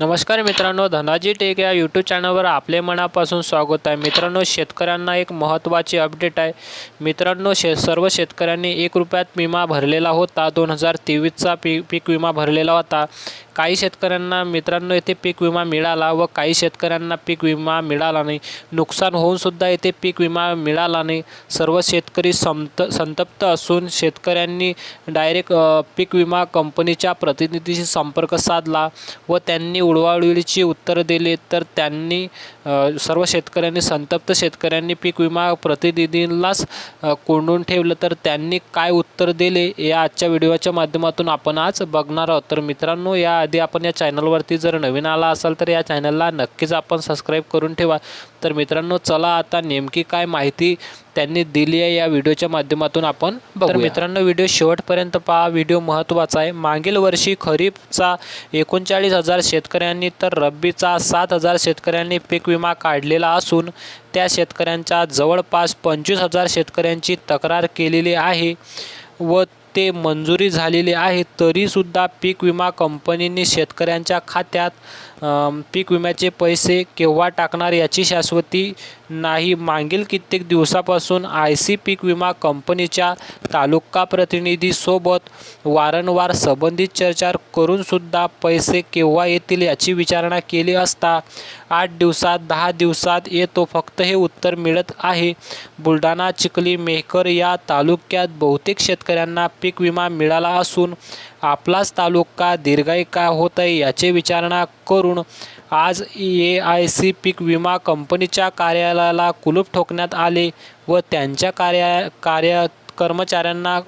नमस्कार मित्रांनो धनाजी टेक या यूट्यूब चॅनलवर आपले मनापासून स्वागत आहे. मित्रांनो शेतकऱ्यांना एक महत्त्वाची अपडेट आहे. मित्रांनो शे सर्व शेतकऱ्यांनी एक रुपयात विमा भरलेला होता. दोन हजार तेवीसचा पी पीक विमा भरलेला होता. काही शेतकऱ्यांना मित्रांनो येथे पीक विमा मिळाला व काही शेतकऱ्यांना पीक विमा मिळाला नाही. नुकसान होऊनसुद्धा येथे पीक विमा मिळाला नाही. सर्व शेतकरी संत संतप्त असून शेतकऱ्यांनी डायरेक्ट पीक विमा कंपनीच्या प्रतिनिधीशी संपर्क साधला व त्यांनी उडवाउडवीची उत्तरं दिली. तर त्यांनी सर्व शेतकऱ्यांनी संतप्त शेतकऱ्यांनी पीक विमा प्रतिनिधींनाच कोंडून ठेवलं. तर त्यांनी काय उत्तर दिले? या आजच्या व्हिडिओच्या माध्यमातून आपण आज बघणार आहोत. तर मित्रांनो या याआधी आपण या चॅनलवरती जर नवीन आला असाल तर या चॅनलला नक्कीच आपण सबस्क्राईब करून ठेवा. तर मित्रांनो चला आता नेमकी काय माहिती त्यांनी दिली आहे या व्हिडिओच्या माध्यमातून आपण. तर. मित्रांनो व्हिडिओ शेवटपर्यंत पहा. व्हिडिओ महत्त्वाचा आहे. मागील वर्षी खरीपचा एकोणचाळीस हजार शेतकऱ्यांनी तर रब्बीचा सात हजार शेतकऱ्यांनी पीक विमा काढलेला असून त्या शेतकऱ्यांच्या जवळपास पंचवीस हजार शेतकऱ्यांची तक्रार केलेली आहे व ते मंजुरी झालेली आहे तरीसुद्धा पीक विमा कंपनीने शेतकऱ्यांच्या खात्यात पीक विम्याचे पैसे केव्हा टाकणार याची शाश्वती नाही. मागील कित्येक दिवसापासून आय सी पीक विमा कंपनीच्या तालुका प्रतिनिधीसोबत वारंवार संबंधित चर्चा करूनसुद्धा पैसे केव्हा येतील याची विचारणा केली असता आठ दिवसात दहा दिवसात येतो फक्त हे उत्तर मिळत आहे. बुलढाणा चिखली मेहकर या तालुक्यात बहुतेक शेतकऱ्यांना पीक विमा मिळाला असून आपलाच तालुका दीर्घायी का होत आहे याची विचारणा करून आज ए आय सी पीक विमा कंपनीच्या कार्यालयाला कुलूप ठोकण्यात आले व त्यांच्या कार्या कार्य कर्मचाऱ्यांना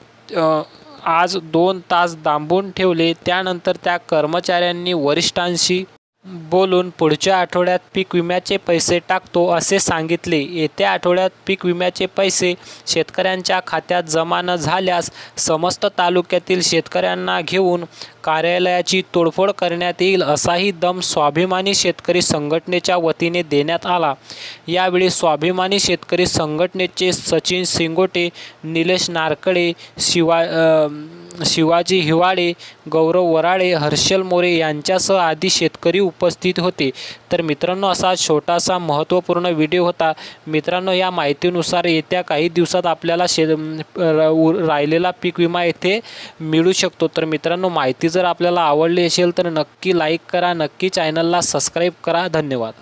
आज दोन तास दांबून ठेवले. त्यानंतर त्या कर्मचाऱ्यांनी वरिष्ठांशी बोलून पुढच्या आठवड्यात पीक विम्याचे पैसे टाकतो असे सांगितले. येत्या आठवड्यात पीक विम्याचे पैसे शेतकऱ्यांच्या खात्यात जमा न झाल्यास समस्त तालुक्यातील शेतकऱ्यांना घेऊन कार्यालयाची तोडफोड करण्यात येईल असाही दम स्वाभिमानी शेतकरी संघटनेच्या वतीने देण्यात आला. यावेळी स्वाभिमानी शेतकरी संघटनेचे सचिन सिंगोटे निलेश नारकडे शिवा शिवाजी हिवाळे गौरव वराळे हर्षल मोरे यांच्यासह आदी शेतकरी उपस्थित होते. तर मित्रांनो असा छोटासा महत्त्वपूर्ण व्हिडिओ होता. मित्रांनो या माहितीनुसार येत्या काही दिवसात आपल्याला शे उ- राहिलेला पीक विमा येथे मिळू शकतो. तर मित्रांनो माहिती जर आपल्याला आवडली असेल तर नक्की लाईक करा नक्की चॅनलला सबस्क्राईब करा. धन्यवाद.